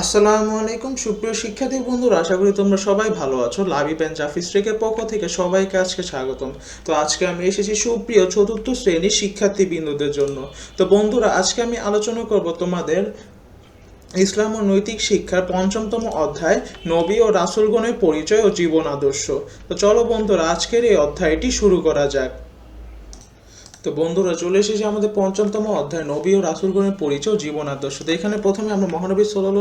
আসসালামু আলাইকুম, সুপ্রিয় শিক্ষার্থী বন্ধুরা, আশা করি তোমরা সবাই ভালো আছো। লাভি প্যান জাফিস ট্রেকের পক্ষ থেকে সবাইকে আজকে স্বাগতম। তো আজকে আমি এসেছি সুপ্রিয় চতুর্থ শ্রেণির শিক্ষার্থী বিন্দুদের জন্য। তো বন্ধুরা, আজকে আমি আলোচনা করব তোমাদের ইসলাম ও নৈতিক শিক্ষার পঞ্চমতম অধ্যায়, নবী ও রাসুলগণের পরিচয় ও জীবন আদর্শ। তো চলো বন্ধুরা, আজকের এই অধ্যায়টি শুরু করা যাক। তো বন্ধুরা, চলে এসেছি আমাদের পঞ্চমতম অধ্যায়, নবী ও রাসুলগণের পরিচয়, জীবন আদর্শ। তো এখানে প্রথমে আমরা মহানবী সাল্লাহ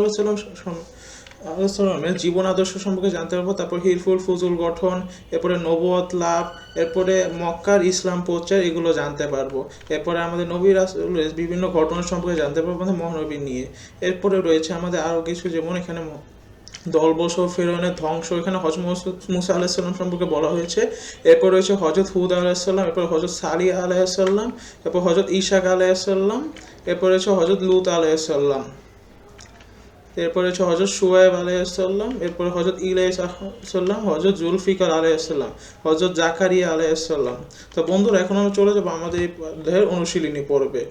সাল্লাম জীবন আদর্শ সম্পর্কে জানতে পারব। তারপর হিরফুল ফুজুল গঠন, এরপরে নবুয়ত লাভ, এরপরে মক্কার ইসলাম প্রচার, এগুলো জানতে পারব। এরপরে আমাদের নবী রাসুলের বিভিন্ন ঘটনা সম্পর্কে জানতে পারব আমাদের মহানবী নিয়ে। এরপরে রয়েছে আমাদের আরও কিছু, যেমন এখানে দলবস ফেরনের ধ্বংস। এখানে হজ মুসা আলাহিসাল্লাম সম্পর্কে বলা হয়েছে। এরপর রয়েছে হজরত হুদ আলাহিসাল্লাম এরপর হজরত সালি আলাহিসাল্লাম এরপর হজরত ইশাক আলাহিসাল্লাম এরপর রয়েছে হজরত লুত আলাহিসাল্লাম এরপর হচ্ছে হজরত সুয়েব আলাইসাল্লাম এরপর হজরত ইলাইসাল্লাম হজরত জুলফিকার আলাইসাল্লাম হজরত জাকারিয়া আলাইসাল্লাম তো বন্ধুরা, এখন আমরা চলে যাব আমাদের এই অনুশীলনী পর্বে।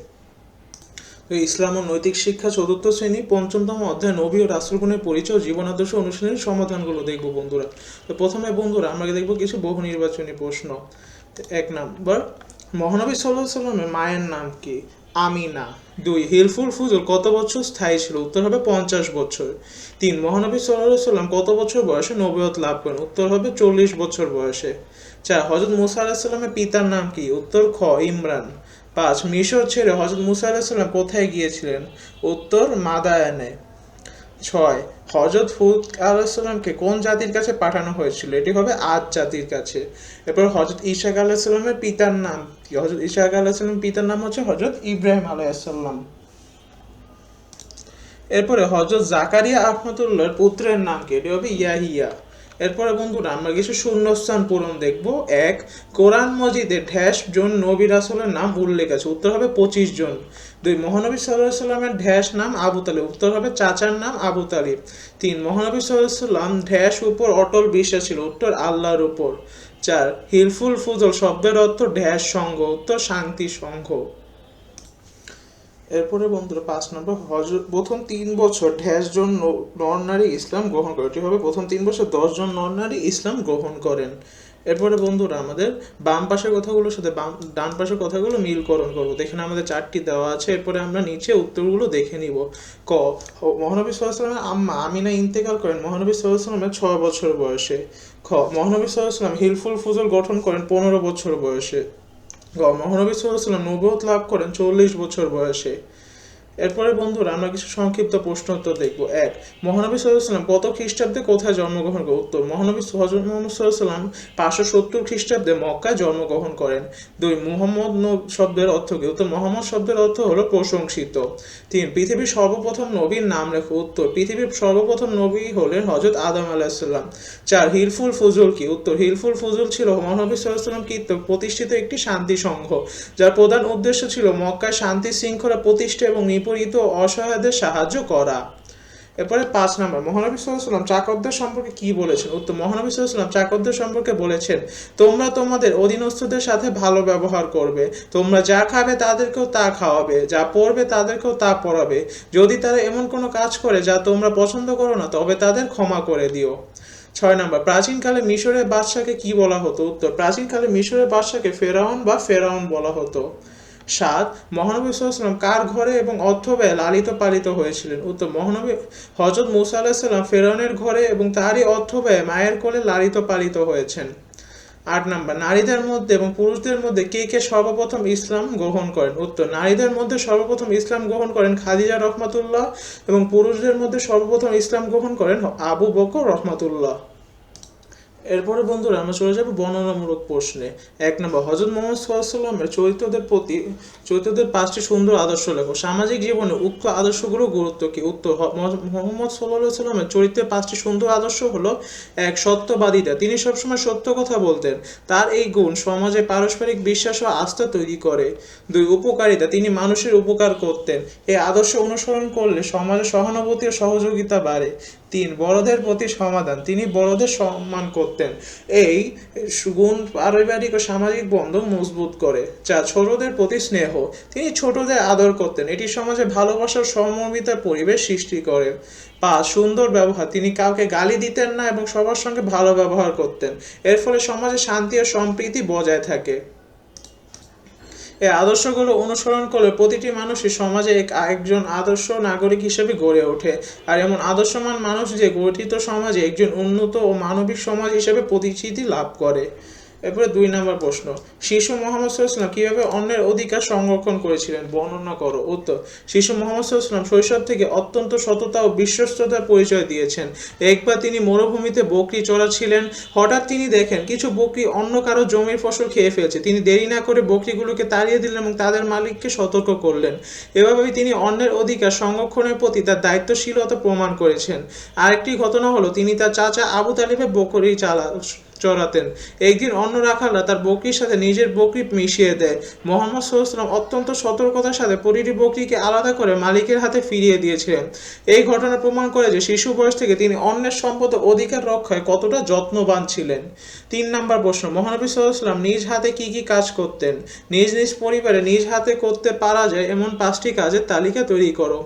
ইসলাম ও নৈতিক শিক্ষা চতুর্থ শ্রেণি, পঞ্চমতম অধ্যায়, নবী ও রাসুলগুণের পরিচয় ও জীবন আদর্শ অনুশীলনের সমাধানগুলো দেখব বন্ধুরা। তো প্রথমে বন্ধুরা, আমরা দেখব কিছু বহু নির্বাচনী প্রশ্ন। এক নাম্বার, মহানবী সাল্লামের মায়ের নাম কি? আমিনা। দুই, হিলফুল ফুজুল, কত বছর স্থায়ী ছিল? উত্তর হবে পঞ্চাশ বছর। তিন, মহানবী সাল্লাম কত বছর বয়সে নবীয়ত লাভ করেন? উত্তর হবে চল্লিশ বছর বয়সে। চার হজরত মুসা আলাহিসাল্লামের পিতার নাম কি? উত্তর খ, ইমরান। পাঁচ, মিশর ছেড়ে হজরত মুসা আলাহিসাল্লাম কোথায় গিয়েছিলেন? উত্তর, মাদায়ানে। ছয় হজরত হুদ আলাহিসাল্লামকে কোন জাতির কাছে পাঠানো হয়েছিল? এটি হবে আদ জাতির কাছে। এরপর হজরত ইশাক আলাহিসাল্লামের পিতার নাম কি? হজরত ইশাক আলাহিসাল্লামের পিতার নাম হচ্ছে হজরত ইব্রাহিম আলাইসাল্লাম এরপরে হজরত জাকারিয়া আহমদুল্লাহর পুত্রের নাম কি? এটি হবে ইয়াহিয়া। এরপরে বন্ধুরা আমরা কিছু শূন্যস্থান পূরণ দেখব। এক, কোরআন মজিদে ঢ্যাস জন নবী রাসুলের নাম উল্লেখ আছে, উত্তর হবে পঁচিশ জন। দুই, মহানবী সাল্লাহ সাল্লামের ঢ্যাস নাম আবু তালিব, উত্তর হবে চাচার নাম আবু তালিব। তিন, মহানবী সাল্লাহ সাল্লাম উপর অটল বিশ্বাস ছিল, উত্তর আল্লাহর উপর। চার, হিলফুল ফুজল শব্দের অর্থ ঢ্যাস সংঘ উত্তর শান্তি সংঘ এরপরে বন্ধুরা পাঁচ নম্বর হজ প্রথম তিন বছর ঢ্যাস জন নর নারী ইসলাম গ্রহণ করে। এটি হবে প্রথম তিন বছর দশ জন নর নারী ইসলাম গ্রহণ করেন। এরপরে বন্ধুরা আমাদের বাম পাশের কথাগুলোর সাথে বাম ডান পাশের কথাগুলো মিলকরণ করব। এখানে আমাদের চারটি দেওয়া আছে। এরপরে আমরা নিচে উত্তরগুলো দেখে নিব। ক মহানবী সাল্লাহামের আম্মা আমিনা ইন্তেকাল করেন মহানবী সাল্লাহামের ছয় বছর বয়সে। খ, মহানবী সাল্লাহাম হিলফুল ফুজল গঠন করেন পনেরো বছর বয়সে। গ মহানবী সাল্লাম নবুয়ত লাভ করেন চল্লিশ বছর বয়সে। এরপরে বন্ধুরা, আমরা কিছু সংক্ষিপ্ত প্রশ্ন উত্তর দেখব। এক, মহানবী সাল্লাম কত খ্রিস্টাব্দে কোথায় জন্মগ্রহণ করেন? উত্তর, মহানবী মোহাম্মদ সাল্লাম পাঁচশো সত্তর খ্রিস্টাব্দে মক্কায় জন্মগ্রহণ করেন। দুই, মুহাম্মদ শব্দের অর্থ কি? উত্তর, মোহাম্মদ শব্দের অর্থ হলো প্রশংসিত। তিন, পৃথিবীর সর্বপ্রথম নবীর নাম লেখো। উত্তর, পৃথিবীর সর্বপ্রথম নবী হলেন হজরত আদম আলাহিসাল্লাম চার, হিলফুল ফুজুল কি? উত্তর, হিলফুল ফুজুল ছিল মহানবী সাল্লাম কর্তৃক প্রতিষ্ঠিত একটি শান্তি সংঘ, যার প্রধান উদ্দেশ্য ছিল মক্কায় শান্তি শৃঙ্খলা প্রতিষ্ঠা এবং নিপীড়িত অসহায়দের সাহায্য করা। এরপরে পাঁচ নম্বর, মহানবী সাল্লাম চাকরদের সম্পর্কে কি বলেছেন? উত্তর, মহানবী সাল্লাম চাকরদের সম্পর্কে বলেছেন, তোমরা তোমাদের অধীনস্থদের সাথে ভালো ব্যবহার করবে। তোমরা যা খাবে তাদেরকেও তা খাওয়াবে, যা পড়বে তাদেরকেও তা পড়াবে। যদি তারা এমন কোনো কাজ করে যা তোমরা পছন্দ করো না, তবে তাদের ক্ষমা করে দিও। ছয় নম্বর, প্রাচীনকালে মিশরের বাদশাকে কি বলা হতো? উত্তর, প্রাচীনকালে মিশরের বাদশাকে ফেরাউন বা ফেরাউন বলা হতো। সাত, মহানবী সাল্লাম কার ঘরে এবং অর্থ ব্যয় লালিত পালিত হয়েছিলেন? উত্তর, মহানবী হজরত মুসা আলাহিসাল্লাম ফেরাউনের ঘরে এবং তারই অর্থ ব্যয় মায়ের কোলে লালিত পালিত হয়েছেন। আট নাম্বার, নারীদের মধ্যে এবং পুরুষদের মধ্যে কে কে সর্বপ্রথম ইসলাম গ্রহণ করেন? উত্তর, নারীদের মধ্যে সর্বপ্রথম ইসলাম গ্রহণ করেন খাদিজা রহমাতুল্লাহ এবং পুরুষদের মধ্যে সর্বপ্রথম ইসলাম গ্রহণ করেন আবু বকর রহমাতুল্লাহ। এরপরে বন্ধুরা আমরা চলে যাব বর্ণনামূলক প্রশ্নে। এক নম্বর হজরত মোহাম্মদ সাল্লামের চরিত্রদের প্রতি, চরিত্রদের পাঁচটি সুন্দর আদর্শ লেখো। সামাজিক জীবনে উক্ত আদর্শগুলো গুরুত্ব কি? উত্তর মোহাম্মদ সাল্লাহ সাল্লামের চরিত্রের পাঁচটি সুন্দর আদর্শ হলো, এক, সত্যবাদিতা। তিনি সবসময় সত্য কথা বলতেন। তার এই গুণ সমাজে পারস্পরিক বিশ্বাস ও আস্থা তৈরি করে। দুই, উপকারিতা। তিনি মানুষের উপকার করতেন। এই আদর্শ অনুসরণ করলে সমাজে সহানুভূতি ও সহযোগিতা বাড়ে। তিন, বড়দের প্রতি সমাধান তিনি বড়দের সম্মান করতেন। করতেন। এই সুগুণ পারিবারিক ও সামাজিক বন্ধন মজবুত করে, যা ছোটদের প্রতি স্নেহ, তিনি ছোটদের আদর করতেন। এটি সমাজে ভালোবাসার সহমর্মিতার পরিবেশ সৃষ্টি করে। পা সুন্দর ব্যবহার, তিনি কাউকে গালি দিতেন না এবং সবার সঙ্গে ভালো ব্যবহার করতেন। এর ফলে সমাজে শান্তি ও সম্প্রীতি বজায় থাকে। এই আদর্শগুলো অনুসরণ করলে প্রতিটি মানুষই সমাজে এক একজন আদর্শ নাগরিক হিসেবে গড়ে ওঠে। আর এমন আদর্শমান মানুষ যে গঠিত সমাজে একজন উন্নত ও মানবিক সমাজ হিসেবে পরিচিতি লাভ করে। এরপরে দুই নম্বর প্রশ্ন। শিশু মোহাম্মদ সাল্লাম কীভাবে অন্যের অধিকার সংরক্ষণ করেছিলেন? বর্ণনা করো। উত্তর, শিশু মোহাম্মদ সাল্লাম শৈশব থেকে অত্যন্ত সততা ও বিশ্বস্ততার পরিচয় দিয়েছেন। একবার তিনি মরুভূমিতে বকরি চড়াচ্ছিলেন। হঠাৎ তিনি দেখেন কিছু বকরি অন্য কারও জমির ফসল খেয়ে ফেলছে। তিনি দেরি না করে বকরিগুলোকে তাড়িয়ে দিলেন এবং তাদের মালিককে সতর্ক করলেন। এভাবেই তিনি অন্যের অধিকার সংরক্ষণের প্রতি তার দায়িত্বশীলতা প্রমাণ করেছেন। আরেকটি ঘটনা হলো, তিনি তার চাচা আবু তালিবের বকরি চালা চড়াতেন। একদিন অন্য রাখালরা তার বকরির সাথে নিজের বকরি মিশিয়ে দেয়। মোহাম্মদ সাল্লাম অত্যন্ত সতর্কতার সাথে প্রতিটি বকরিকে আলাদা করে মালিকের হাতে ফিরিয়ে দিয়েছিলেন। এই ঘটনা প্রমাণ করে যে শিশু বয়স থেকে তিনি অন্যের সম্পদ অধিকার রক্ষায় কতটা যত্নবান ছিলেন। তিন নম্বর প্রশ্ন, মহানবী সাল্লাম নিজ হাতে কি কি কাজ করতেন? নিজ নিজ পরিবারে নিজ হাতে করতে পারা যায় এমন পাঁচটি কাজের তালিকা তৈরি করো।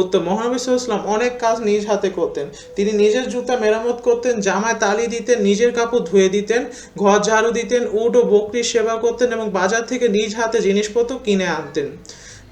উত্তর, মহানবী সাল্লাম অনেক কাজ নিজ হাতে করতেন। তিনি নিজের জুতা মেরামত করতেন, জামায় তালি দিতেন, নিজের কাপড় ধুয়ে দিতেন, ঘর ঝাড়ু দিতেন, উট ও বকরির সেবা করতেন এবং বাজার থেকে নিজ হাতে জিনিসপত্র কিনে আনতেন।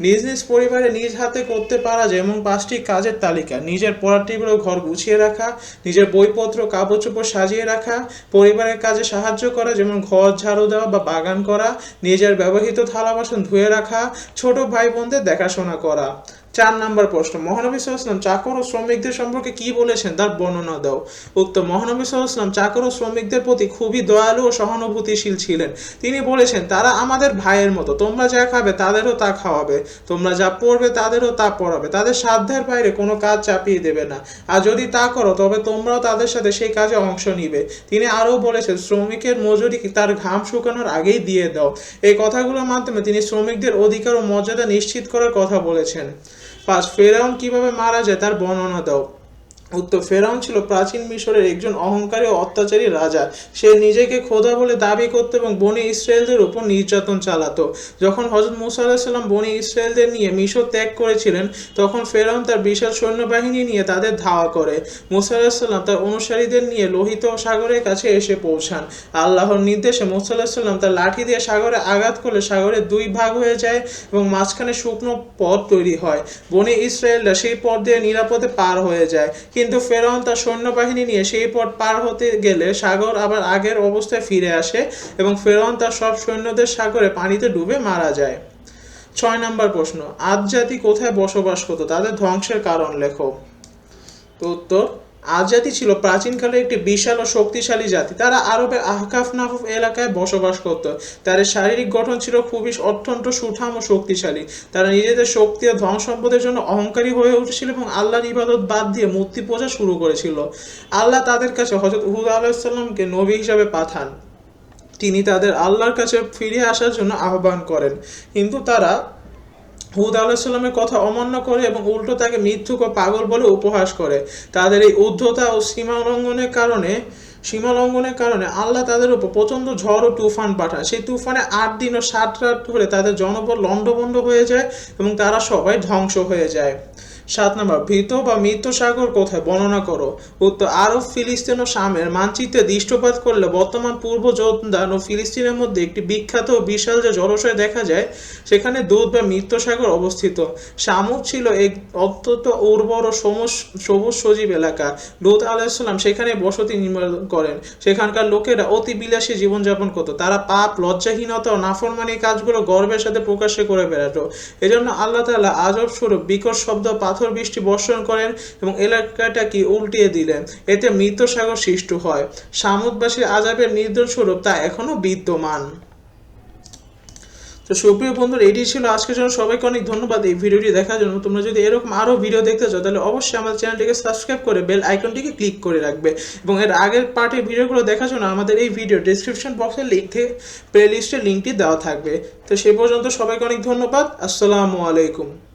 নিজ নিজ পরিবারে নিজ হাতে করতে পারা যায় এমন পাঁচটি কাজের তালিকা। নিজের পড়ার টেবিল ঘর গুছিয়ে রাখা, নিজের বইপত্র কাগজ চোপড় সাজিয়ে রাখা, পরিবারের কাজে সাহায্য করা, যেমন ঘর ঝাড়ু দেওয়া বা বাগান করা, নিজের ব্যবহৃত থালা বাসন ধুয়ে রাখা, ছোট ভাই বোনদের দেখাশোনা করা। চার নাম্বার প্রশ্ন, মহানবী সাল্লাম চাকর ও শ্রমিকদের সম্পর্কে কি বলেছেন তার বর্ণনা দাও। উত্তর, মহানবী সাল্লাম চাকর ও শ্রমিকদের প্রতি খুবই দয়ালু ও সহানুভূতিশীল ছিলেন। তিনি বলেছেন, তারা আমাদের ভাইয়ের মতো, তোমরা যা খাবে তাদেরও তা খাওয়াবে, তোমরা যা পড়বে তাদেরও তা পড়াবে, তাদের সাধ্যের বাইরে কোনো কাজ চাপিয়ে দেবে না। আর যদি তা করো, তবে তোমরাও তাদের সাথে সেই কাজে অংশ নিবে। তিনি আরও বলেছেন, শ্রমিকের মজুরি তার ঘাম শুকানোর আগেই দিয়ে দাও? এই কথাগুলোর মাধ্যমে তিনি শ্রমিকদের অধিকার ও মর্যাদা নিশ্চিত করার কথা বলেছেন। পাঁচ ফেরাউন কীভাবে মারা যায় তার বর্ণনা দাও। উত্তর ফেরাউন ছিল প্রাচীন মিশরের একজন অহংকারী অত্যাচারী রাজা। সে নিজেকে খোদা বলে দাবি করত এবং বনি ইসরায়েলদের উপর নির্যাতন চালাতো। যখন হজরত মুসা আলাহিসাল্লাম বনি ইসরায়েলদের নিয়ে মিশর ত্যাগ করেছিলেন, তখন ফেরাউন তার বিশাল সৈন্যবাহিনী নিয়ে তাদের ধাওয়া করে। মুসা আলাহিসাল্লাম তার অনুসারীদের নিয়ে লোহিত সাগরের কাছে এসে পৌঁছান। আল্লাহর নির্দেশে মুসা আলাহিসাল্লাম তার লাঠি দিয়ে সাগরে আঘাত করলে সাগরের দুই ভাগ হয়ে যায় এবং মাঝখানে শুকনো পথ তৈরি হয়। বনি ইসরায়েলরা সেই পথ দিয়ে নিরাপদে পার হয়ে যায়। কিন্তু ফেরাউন তার সৈন্যবাহিনী নিয়ে সেই পথ পার হতে গেলে সাগর আবার আগের অবস্থায় ফিরে আসে এবং ফেরাউন তার সব সৈন্যদের সাগরে পানিতে ডুবে মারা যায়। ছয় নম্বর প্রশ্ন আদ জাতি কোথায় বসবাস করতো? তাদের ধ্বংসের কারণ লেখো। তো উত্তর আদ জাতি ছিল, প্রাচীনকালে একটি বিশাল ও শক্তিশালী জাতি। তারা আরবের আহকাফ নাফুফ এলাকায় বসবাস করত। তাদের শারীরিক গঠন ছিল খুবই অত্যন্ত সুঠাম ও শক্তিশালী। তারা নিজেদের শক্তি ও ধন সম্পদের জন্য অহংকারী হয়ে উঠেছিল এবং আল্লাহর ইবাদত বাদ দিয়ে মূর্তি পূজা শুরু করেছিল। আল্লাহ তাদের কাছে হজরত হুদ আলাহিসাল্লামকে নবী হিসাবে পাঠান। তিনি তাদের আল্লাহর কাছে ফিরে আসার জন্য আহ্বান করেন। কিন্তু তারা হুদ আলাহিসাল্লামের কথা অমান্য করে এবং উল্টো তাকে মিথ্যুক ও পাগল বলে উপহাস করে। তাদের এই উদ্ধতা ও সীমা লঙ্ঘনের কারণে, সীমা লঙ্ঘনের কারণে আল্লাহ তাদের উপর প্রচণ্ড ঝড় ও তুফান পাঠায়। সেই তুফানে আট দিন ও সাত রাত ধরে তাদের জনপদ লণ্ডভণ্ড হয়ে যায় এবং তারা সবাই ধ্বংস হয়ে যায়। সাত নম্বর, ভীত বা মৃত সাগর কোথায়? বর্ণনা করো। উত্তর, আরব, ফিলিস্তিন ও শামের মানচিত্রে দৃষ্টপাত করলে বর্তমান পূর্ব জোরদান ও ফিলিস্তিনের মধ্যে একটি বিখ্যাত ও বিশাল যে জলাশয় দেখা যায়, সেখানে দুধ বা মৃত সাগর অবস্থিত। শামুক ছিল এক অত্যন্ত উর্বর ও সবুজ সজীব এলাকা। লুত আলাহিসাল্লাম সেখানে বসতি নির্মাণ করেন। সেখানকার লোকেরা অতি বিলাসী জীবনযাপন করতো। তারা পাপ, লজ্জাহীনতা ও নাফরমানি কাজগুলো গর্বের সাথে প্রকাশ্যে করে বেড়াতো। এজন্য আল্লাহ তাআলা আজব স্বরূপ বিকট শব্দ পাথর বৃষ্টি বর্ষণ করেন এবং এলাকাটাকে উল্টিয়ে দিলেন। এতে মৃত সাগর সৃষ্টি হয়। সামুদবাসীর আজাবের নির্দোষ স্বরূপ তা এখনও বিদ্যমান। তো সুপ্রিয় বন্ধুরা এটি ছিল আজকের জন্য। সবাইকে অনেক ধন্যবাদ এই ভিডিওটি দেখার জন্য। তোমরা যদি এরকম আরও ভিডিও দেখতে চাও, তাহলে অবশ্যই আমাদের চ্যানেলটিকে সাবস্ক্রাইব করে বেল আইকনটিকে ক্লিক করে রাখবে এবং এর আগের পার্টের ভিডিওগুলো দেখার জন্য আমাদের এই ভিডিও ডিসক্রিপশন বক্সের লিঙ্ক থেকে প্লে লিস্টের লিঙ্কটি দেওয়া থাকবে। তো সে পর্যন্ত সবাইকে অনেক ধন্যবাদ। আসসালামু আলাইকুম।